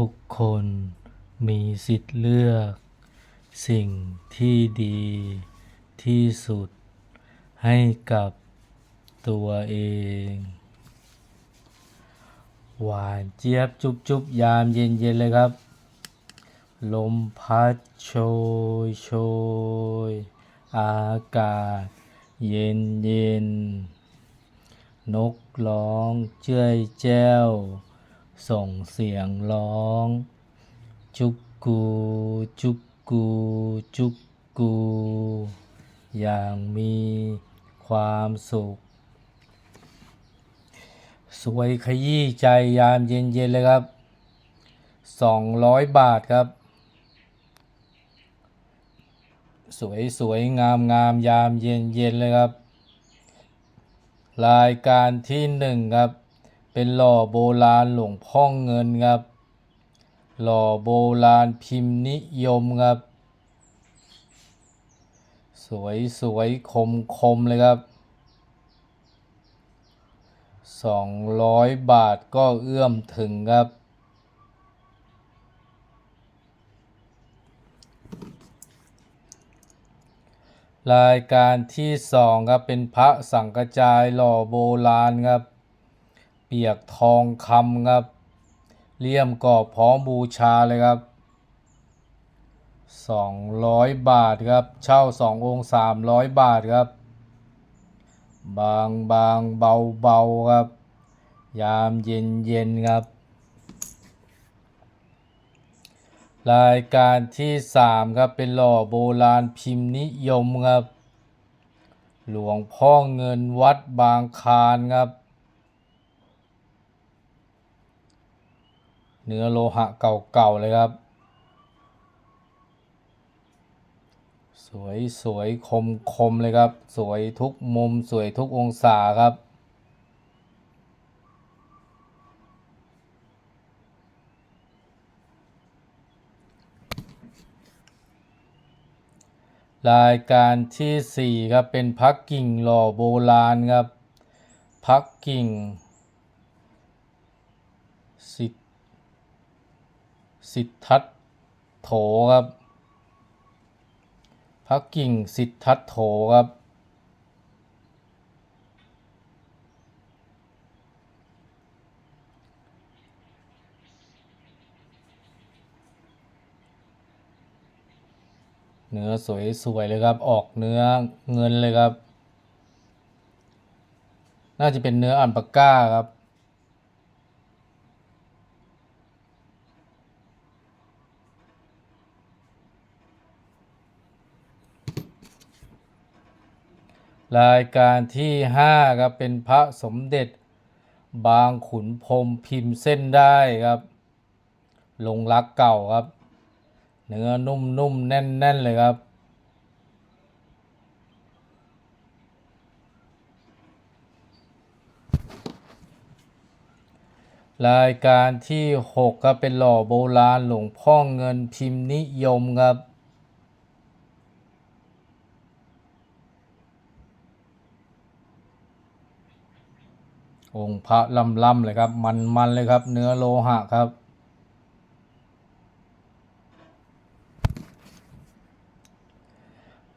ทุกคนมีสิทธิ์เลือก สิ่งที่ดีที่สุด ให้กับตัวเอง หวานเจี๊ยบจุบจุบยามเย็นเย็นๆเลยครับ ลมพัดโชยโชย อากาศเย็นเย็น นกร้องเจ้ยแจ้ว ส่งเสียงร้อง จุกกู จุกกู จุกกู อย่างมีความสุข สวยขยี้ใจยามเย็นๆเลยครับสองร้อยบาทครับ สวยสวยงามงามยามเย็นเย็นๆเลยครับ รายการที่หนึ่งครับ เป็นหล่อโบราณหลวงพ่อเงินครับ หล่อโบราณพิมพ์นิยมครับ สวยสวยคมคมเลยครับสองร้อยบาทก็เอื้อมถึงครับรายการที่สองครับเป็นพระสังกจายหล่อโบราณครับ ปียกทองคำครับเลี่ยมกรอบพร้อมบูชาเลยครับสองร้อยบาทครับ เช่าสององค์สามร้อยบาทครับ บางบางเบาเบาครับ ยามเย็นเย็นครับ รายการที่สามครับ เป็นหล่อโบราณพิมพ์นิยมครับ หลวงพ่อเงินวัดบางคานครับ เนื้อโลหะเก่าๆเลยครับ สวยสวยคมคมเลยครับ สวยทุกมุมสวยทุกองศาครับรายการที่สี่ครับ เป็นพักกิ่งหล่อโบราณครับ พักกิ่งสิท สิทธัตโถครับพักกิ่งสิทธัตโถครับเนื้อสวยๆเลยครับ ออกเนื้อเงินเลยครับ น่าจะเป็นเนื้ออันปาก้าครับ รายการที่ห้าครับเป็นพระสมเด็จ บางขุนพรมพิมพ์เส้นได้ครับ ลงรักเก่าครับ เนื้อนุ่มๆ แน่น ๆ เลยครับรายการที่หกก็เป็นหล่อโบราณหลวงพ่อเงินพิมพ์นิยมครับ องค์พระล่ำๆเลยครับ มันๆเลยครับ เนื้อโลหะครับ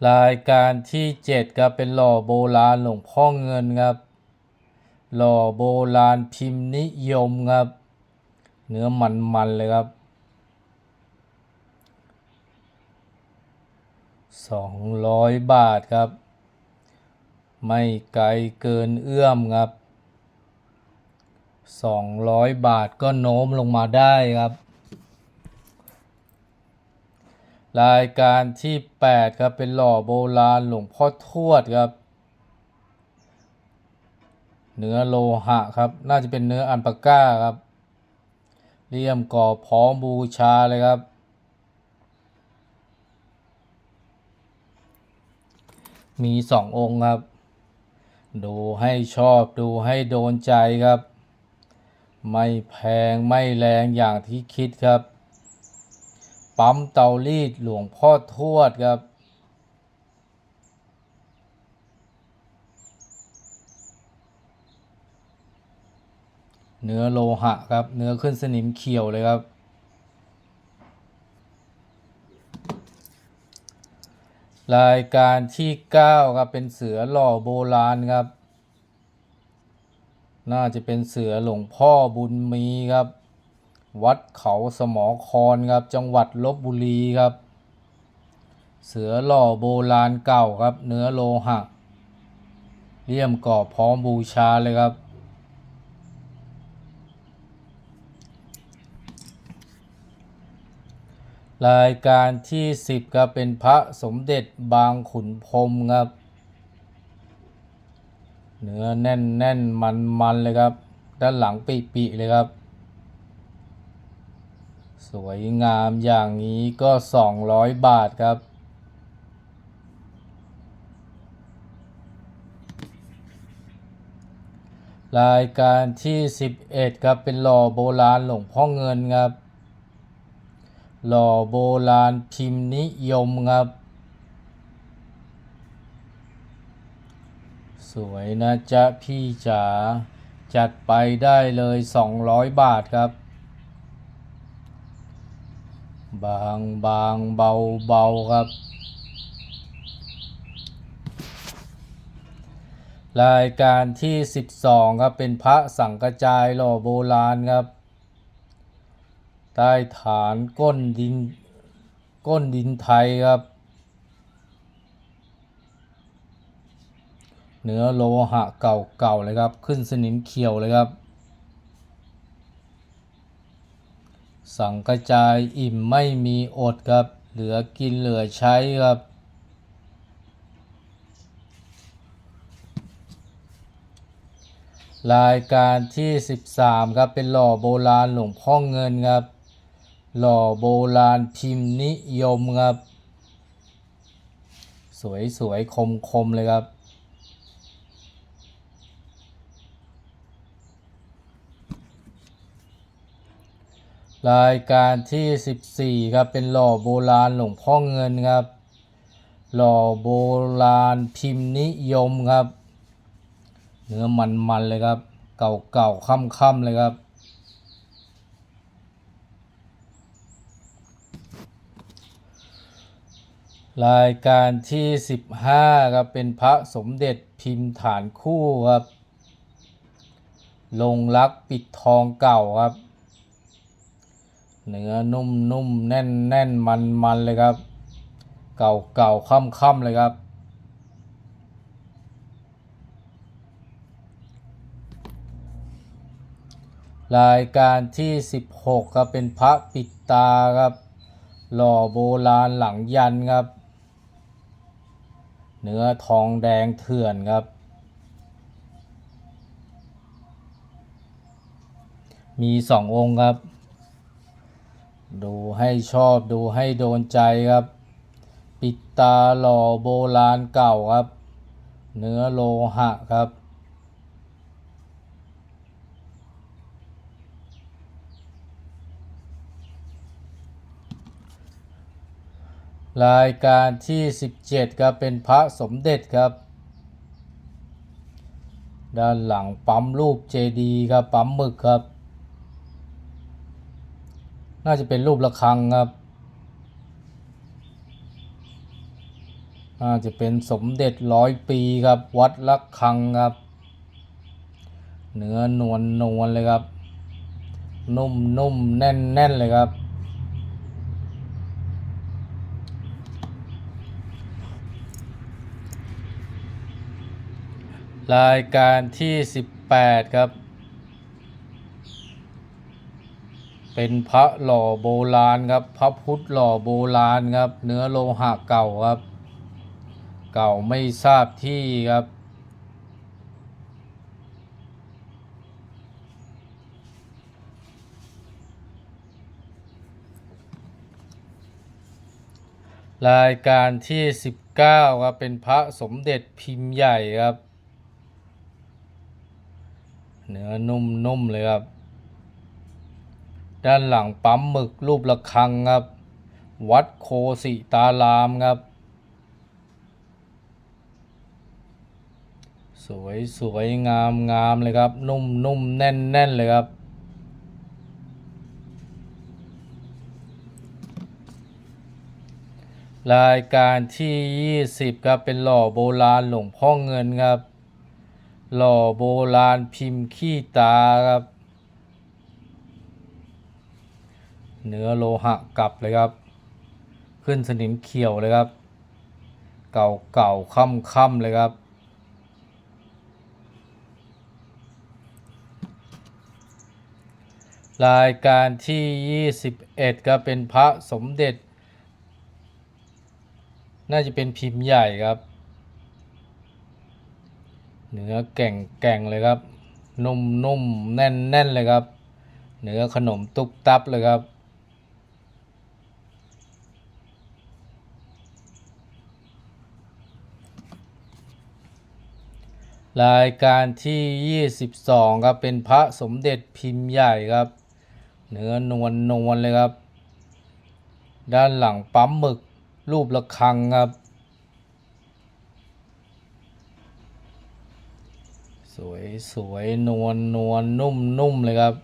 รายการที่เจ็ดครับเป็นหล่อโบราณหลวงพ่อเงินครับ หล่อโบราณพิมพ์นิยมครับ เนื้อมันๆเลยครับสองร้อยบาทครับ ไม่ไกลเกินเอื้อมครับ สองร้อยบาทก็โน้มลงมาได้ครับ รายการที่ 8 ครับ เป็นหล่อโบราณหลวงพ่อทวดครับ เนื้อโลหะครับ น่าจะเป็นเนื้ออันปาก้าครับเลี่ยมก่อพร้อมบูชาเลยครับ มีสององค์ครับ ดูให้ชอบดูให้โดนใจครับ ไม่แพงไม่แรงอย่างที่คิดครับ ปั๊มเตารีดหลวงพ่อทวดครับ เนื้อโลหะครับ เนื้อขึ้นสนิมเขียวเลยครับ รายการที่ 9 ครับ เป็นเสือหล่อโบราณครับ น่าจะเป็นเสือหลวงพ่อบุญมีครับ วัดเขาสมอครครับ จังหวัดลบบุรีครับ เสือหล่อโบราณเก่าครับ เนื้อโลหะเลี่ยมกรอบพร้อมบูชาเลยครับ รายการที่สิบครับเป็นพระสมเด็จบางขุนพรหมครับ เนื้อแน่นแน่นมันมันเลยครับ ด้านหลังปีปีเลยครับ สวยงามอย่างนี้ก็สองร้อยบาทครับ รายการที่สิบเอ็ดครับ เป็นหล่อโบราณหลวงพ่อเงินครับ หล่อโบราณพิมพ์นิยมครับ วยนะจ๊ะพี่จ๋าจัดไปได้เลย 200 บาทครับ บางบางเบาเบาครับ รายการที่ 12 ครับ เป็นพระสังกจายหล่อโบราณครับ ใต้ฐานก้นดิน ก้นดินไทยครับ เนื้อโลหะเก่าๆเลยครับ ขึ้นสนิมเขียวเลยครับ สังกระจายอิ่มไม่มีอดครับ เหลือกินเหลือใช้ครับ รายการที่ 13 ครับเป็นหล่อโบราณหลวงพ่อเงินครับ หล่อโบราณพิมพ์นิยมครับ สวยสวยคมคมๆเลยครับ รายการที่ 14ครับเป็นหล่อโบราณหลวงพ่อเงินครับ หล่อโบราณพิมพ์นิยมครับ เนื้อมันๆเลยครับ เก่าๆค่ำๆเลยครับ รายการที่ 15ครับเป็นพระสมเด็จพิมพ์ฐานคู่ครับ ลงรักปิดทองเก่าครับ เนื้อนุ่มนุ่มแน่นแน่นมันมันเลยครับ เก่าเก่าค่ำค่ำเลยครับ รายการที่ 16 ครับ เป็นพระปิดตาครับ หล่อโบราณหลังยันครับ เนื้อทองแดงเถื่อนครับมีสององค์ครับ ดูให้ชอบดูให้โดนใจครับ ปิดตาหล่อโบราณเก่าครับ เนื้อโลหะครับรายการที่ 17ครับเป็นพระสมเด็จครับ ด้านหลังปั๊มรูปเจดีครับปั๊มหมึกครับ น่าจะเป็นรูประฆังครับ น่าจะเป็นสมเด็จร้อยปีครับ วัดละคังครับ เนื้อนวลนวลเลยครับ นุ่มนุ่มแน่นแน่นเลยครับรายการที่ 18 ครับ เป็นพระหล่อโบราณครับ พระพุทธหล่อโบราณครับ เนื้อโลหะเก่าครับ เก่าไม่ทราบที่ครับ รายการที่ 19 ครับ เป็นพระสมเด็จพิมพ์ใหญ่ครับ เนื้อนุ่มๆเลยครับ ด้านหลังปั๊มหมึกรูประฆังครับ วัดโคสิตารามครับ สวยสวยงามงามเลยครับ นุ่มนุ่มแน่นแน่นเลยครับรรายการที่ 20ครับเป็นหล่อโบราณหลวงพ่อเงินครับ หล่อโบราณพิมพ์ขี้ตาครับ เนื้อโลหะกลับเลยครับ ขึ้นสนิมเขียวเลยครับ เก่าเก่าค่ำค่ำเลยครับ รายการที่ 21 ก็เป็นพระสมเด็จ น่าจะเป็นพิมพ์ใหญ่ครับเนื้อแก่งแก่งเลยครับ นุ่มนุ่มแน่นแน่นเลยครับ เนื้อขนมตุบตับเลยครับ รายการที่ 22 ครับ เป็นพระสมเด็จพิมพ์ใหญ่ครับ เนื้อนวลนวลเลยครับ ด้านหลังปั๊มหมึกรูประฆังครับ สวยสวยนวลนวลนุ่มนุ่มเลยครับ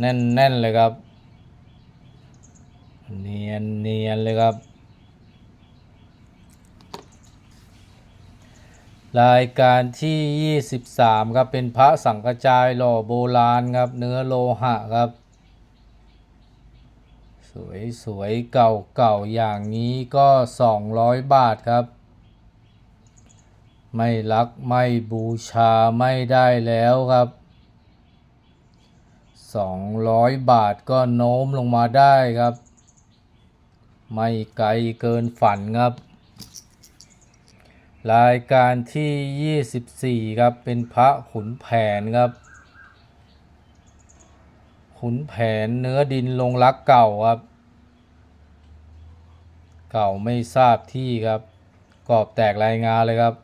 แน่นแน่นเลยครับ เนียนเนียนเลยครับ รายการที่ 23 ครับ เป็นพระสังฆจายหล่อโบราณครับ เนื้อโลหะครับ สวยสวยเก่าเก่าอย่างนี้ก็ 200 บาทครับ ไม่รักไม่บูชาไม่ได้แล้วครับ 200 บาทก็โน้มลงมาได้ครับ ไม่ไกลเกินฝันครับ รายการที่ 24 ครับ เป็นพระขุนแผนครับ ขุนแผนเนื้อดินลงรักเก่าครับ เก่าไม่ทราบที่ครับ กรอบแตกรายงานเลยครับ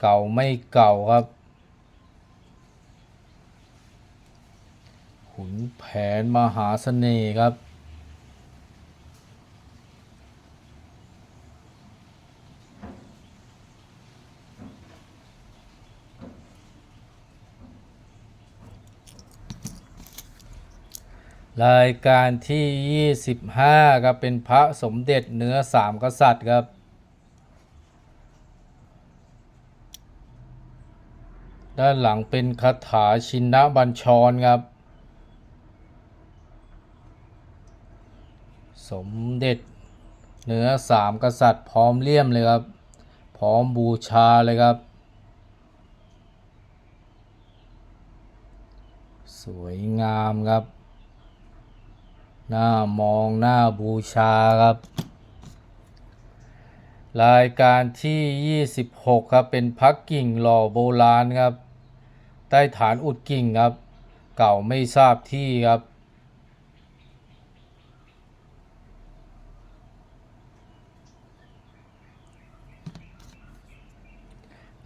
เก่าไม่เก่าครับ ขุนแผนมหาเสน่ห์ครับ รายการที่ 25ครับเป็นพระสมเด็จเนื้อสามกษัตริย์ครับ ด้านหลังเป็นคาถาชินนบัญชรครับ สมเด็จเนื้อสามกษัตริย์พร้อมเลี่ยมเลยครับ พร้อมบูชาเลยครับ สวยงามครับ หน้ามองหน้าบูชาครับ รายการที่ 26 ครับ เป็นพักกิ่งหล่อโบราณครับ ใต้ฐานอุดกิ่งครับ เก่าไม่ทราบที่ครับ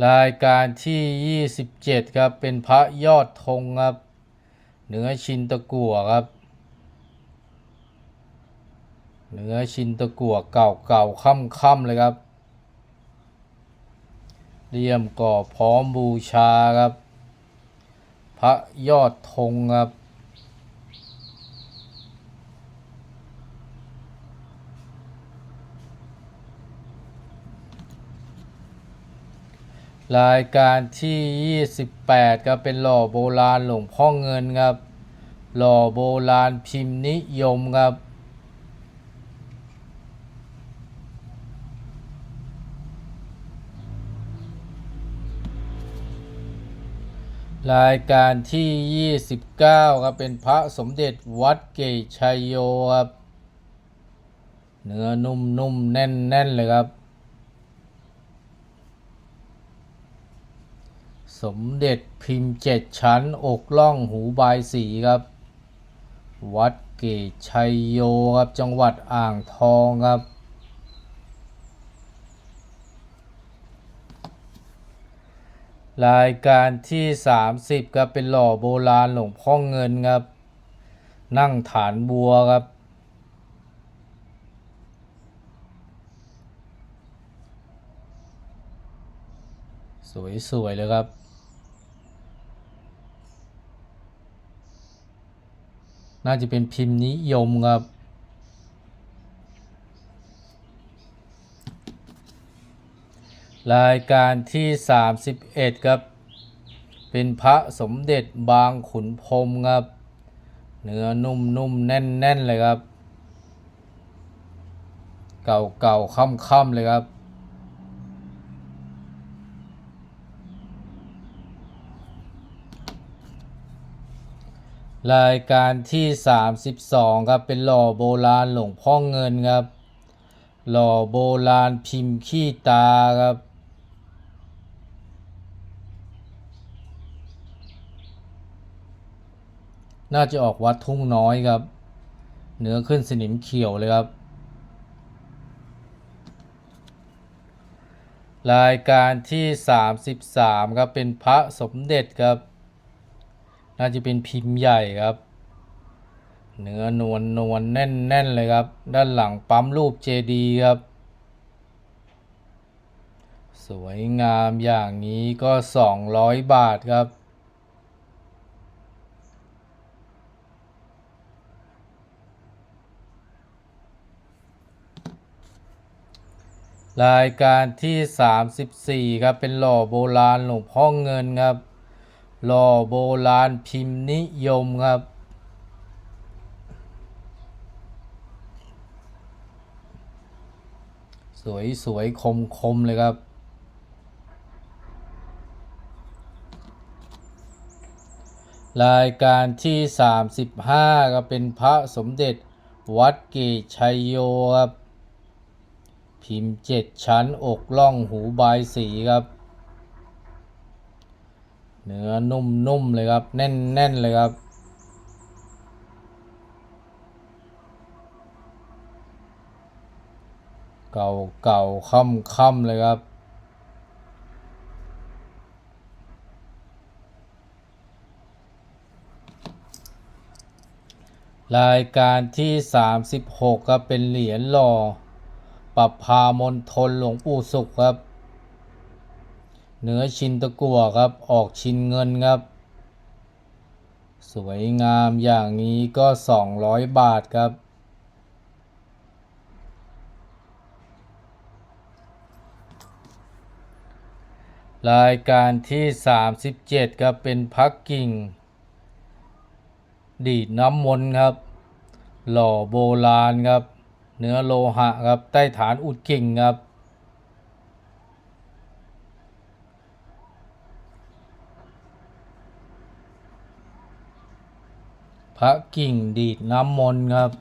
รายการที่ 27 ครับ เป็นพระยอดธงครับ เหนือชินตะกั่วครับ เนื้อชินตะกั่วเก่าเก่าค่ำค่ำเลยครับเลี่ยมก่อพร้อมบูชาครับ พระยอดธงครับรายการที่ 28ครับเป็นหล่อโบราณหลวงพ่อเงินครับ หล่อโบราณพิมพ์นิยมครับ รายการที่ 29 ครับ เป็นพระสมเด็จวัดเกตชัยโยครับ เนื้อนุ่มๆแน่นๆเลยครับ สมเด็จพิมพ์เจ็ดชั้น อกล่องหูบายสีครับ วัดเกตชัยโยครับ จังหวัดอ่างทองครับ รายการที่ 30ครับเป็นหล่อโบราณหลวงพ่อเงินครับ นั่งฐานบัวครับ สวยๆเลยครับ น่าจะเป็นพิมพ์นิยมครับ รายการที่ 31 ครับ เป็นพระสมเด็จบางขุนพรมครับ เนื้อนุ่มๆแน่นๆเลยครับ เก่าๆค่ำๆเลยครับ รายการที่ 32 ครับ เป็นหล่อโบราณหลวงพ่อเงินครับหล่อโบราณพิมพ์ขี้ตาครับ น่าจะออกวัดทุ่งน้อยครับ เนื้อขึ้นสนิมเขียวเลยครับ รายการที่ 33 ครับ เป็นพระสมเด็จครับ น่าจะเป็นพิมพ์ใหญ่ครับ เนื้อนวลนวลแน่นแน่นเลยครับ ด้านหลังปั๊มรูปเจดีย์ครับ สวยงามอย่างนี้ก็ 200 บาทครับ รายการที่ 34 ครับ เป็นหล่อโบราณหลวงพ่อเงินครับ หล่อโบราณพิมพ์นิยมครับ สวยสวยคมคมเลยครับรายการที่ 35 ก็เป็นพระสมเด็จวัดเกชัยโยครับ พิมพ์เจ็ดชั้นอกล่องหูบายสีครับ เนื้อนุ่มๆเลยครับ แน่นๆเลยครับเก่าเก่าค่ำค่ำๆเลยครับ รายการที่ 36 ครับเป็นเหรียญหล่อ ปรับพามณฑลหลวงปู่สุขครับ เหนือชินตะกั่วครับ ออกชินเงินครับ สวยงามอย่างนี้ก็ 200 บาทครับ รายการที่ 37 ครับ เป็นพักกิ่ง ดีดน้ำมนต์ครับ หล่อโบราณครับ เนื้อโลหะครับใต้ฐานอุดกิ่งครับพระกิ่งดีดน้ำมนต์ครับ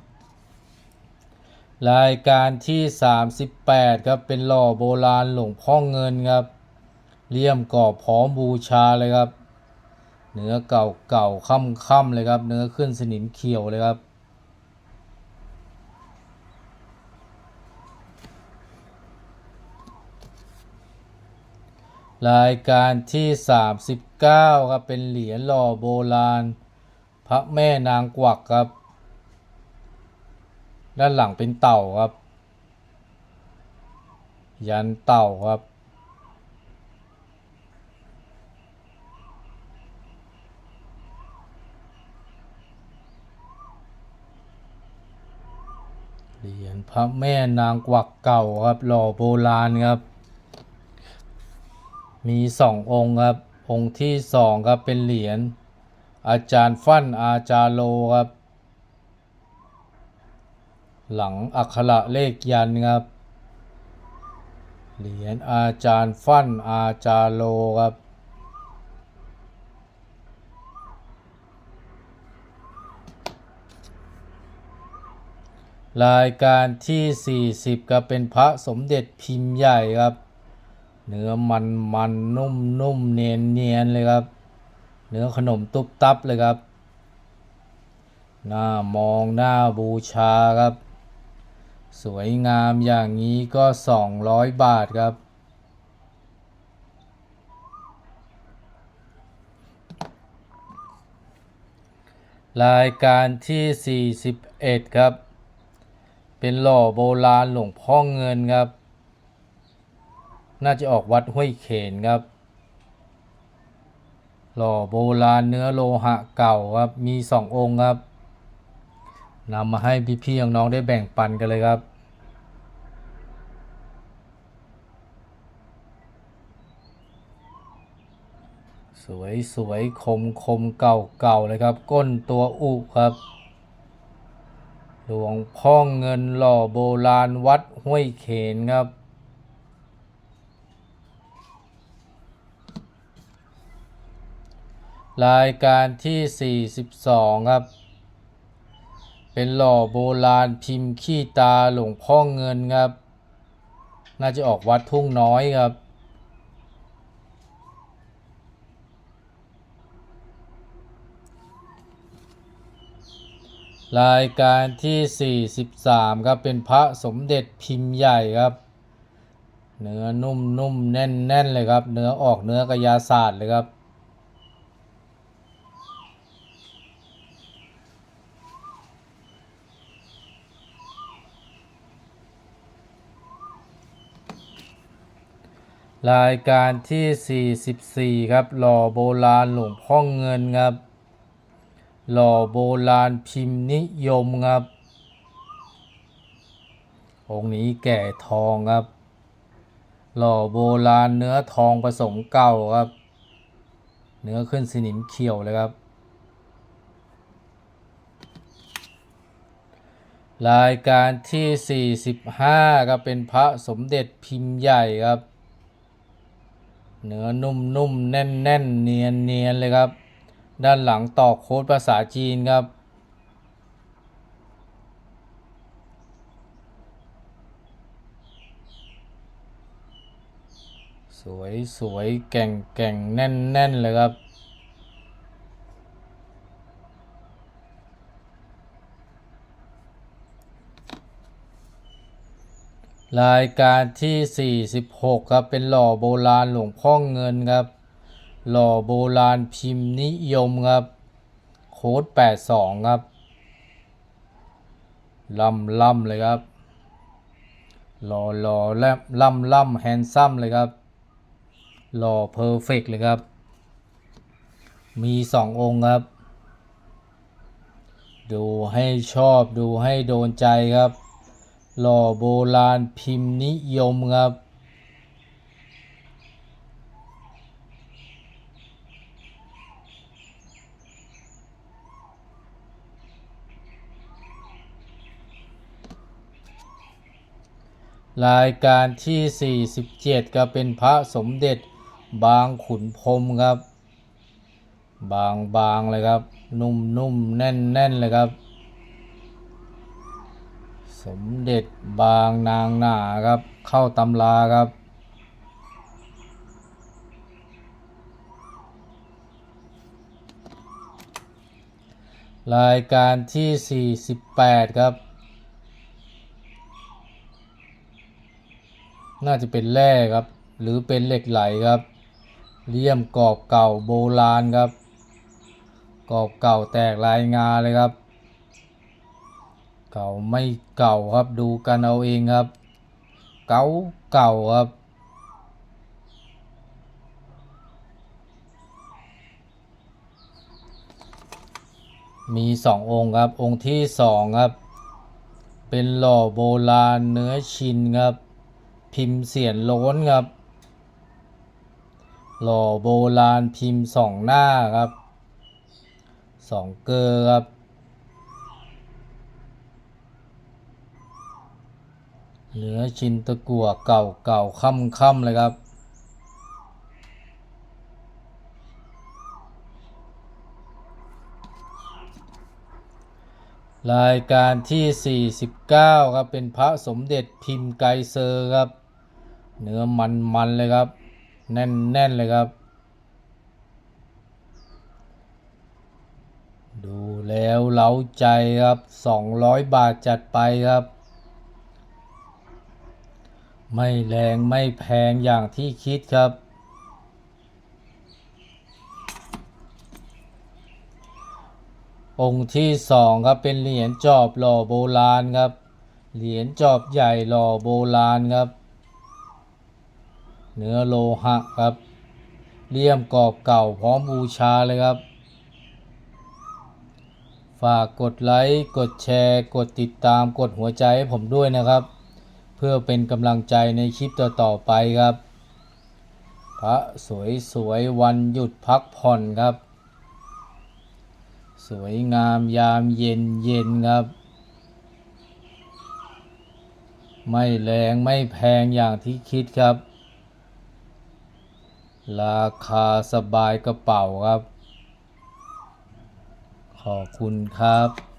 รายการที่ 38 ครับ เป็นหล่อโบราณหลวงพ่อเงินครับเลี่ยมกรอบพร้อมบูชาเลยครับ เนื้อเก่าเก่าค่ำค่ำเลยครับ เนื้อขึ้นสนิมเขียวเลยครับ รายการที่ 39 ครับ เป็นเหรียญหล่อโบราณ พระแม่นางกวักครับ ด้านหลังเป็นเต่าครับ ยันเต่าครับ เหรียญพระแม่นางกวักเก่าครับ หล่อโบราณครับ มีสององค์ครับองค์ที่สองครับเป็นเหรียญอาจารย์ฟั่นอาจารโลครับ หลังอักขระเลขยันครับเหรียญอาจารย์ฟั่นอาจารโลครับรายการที่ 40 ก็เป็นพระสมเด็จพิมพ์ใหญ่ครับ เนื้อมันมันนุ่มนุ่มเนียนเนียนเลยครับ เนื้อขนมตุ๊บตับเลยครับหน้ามองหน้าบูชาครับ สวยงามอย่างนี้ก็ 200 บาทครับ รายการที่ 41 ครับ เป็นหล่อโบราณหลวงพ่อเงินครับ น่าจะออกวัดห้วยเขนครับ หล่อโบราณเนื้อโลหะเก่าครับ มีสององค์ครับนำมาให้พี่ๆน้องๆได้แบ่งปันกันเลยครับสวยสวยคมคมเก่าเก่าเลยครับ ก้นตัวอุครับ หลวงพ่อเงินหล่อโบราณวัดห้วยเขนครับ รายการที่ 42 ครับ เป็นหล่อโบราณพิมพ์ขี้ตาหลวงพ่อเงินครับ น่าจะออกวัดทุ่งน้อยครับ รายการที่ 43 ครับ เป็นพระสมเด็จพิมพ์ใหญ่ครับ เนื้อนุ่มนุ่มแน่นแน่นเลยครับ เนื้อออกเนื้อกระยาศาสตร์เลยครับ รายการที่ 44 ครับหล่อโบราณหลวงพ่อเงินครับ หล่อโบราณพิมพ์นิยมครับ องค์นี้แก่ทองครับ หล่อโบราณเนื้อทองผสมเก่าครับ เนื้อขึ้นสนิมเขียวเลยครับ รายการที่ 45 ครับเป็นพระสมเด็จพิมพ์ใหญ่ครับ เนื้อนุ่มๆแน่นๆเนียนๆเลยครับ ด้านหลังตอกโค้ดภาษาจีนครับ สวยสวยแก่งแก่งแน่นแน่นเลยครับ รายการที่ 46 ครับ เป็นหล่อโบราณหลวงพ่อเงินครับ หล่อโบราณพิมพ์นิยมครับ โค้ด 82 ครับล่ำล่ำเลยครับ หล่อหล่อและล่ำล่ำแฮนซัมเลยครับ หล่อเพอร์เฟกเลยครับ มีสององค์ครับ ดูให้ชอบดูให้โดนใจครับ หล่อโบราณพิมพ์นิยมครับ รายการที่ 47 ก็เป็นพระสมเด็จบางขุนพรมครับ บางบางเลยครับ นุ่มนุ่มแน่นแน่นเลยครับ สมเด็จบางนางหนาครับ เข้าตำราครับรายการที่ 48 ครับ น่าจะเป็นแร่ครับ หรือเป็นเหล็กไหลครับ เลี่ยมกรอบเก่าโบราณครับ กรอบเก่าแตกลายงาเลยครับ เก่าไม่เก่าครับดูกันเอาเองครับ เก่าเก่าครับมีสององค์ครับ องค์ที่สองครับ เป็นหล่อโบราณเนื้อชินครับ พิมพ์เสียนโล้นครับ หล่อโบราณพิมพ์สองหน้าครับสองเกลอครับ เหนือชินตะกั่วเก่าเก่าค่ำค่ำเลยครับ รายการที่ 49 ครับเป็นพระสมเด็จพิมพ์ไกเซอร์ครับ เนื้อมันมันเลยครับ แน่นแน่นเลยครับดูแล้วเล้าใจครับ 200 บาทจัดไปครับ ไม่แรงไม่แพงอย่างที่คิดครับ องค์ที่สองครับเป็นเหรียญจอบหล่อโบราณครับ เหรียญจอบใหญ่หล่อโบราณครับ เนื้อโลหะครับเลี่ยมกรอบเก่าพร้อมบูชาเลยครับ ฝากกดไลค์ กดแชร์ กดติดตาม กดหัวใจให้ผมด้วยนะครับ พื่อเป็นกำลังใจในคลิปต่อๆไปครับ พระสวยสวยๆวันหยุดพักผ่อนครับ สวยงามยามเย็นเย็นครับ ไม่แรงไม่แพงอย่างที่คิดครับ ราคาสบายกระเป๋าครับ ขอบคุณครับ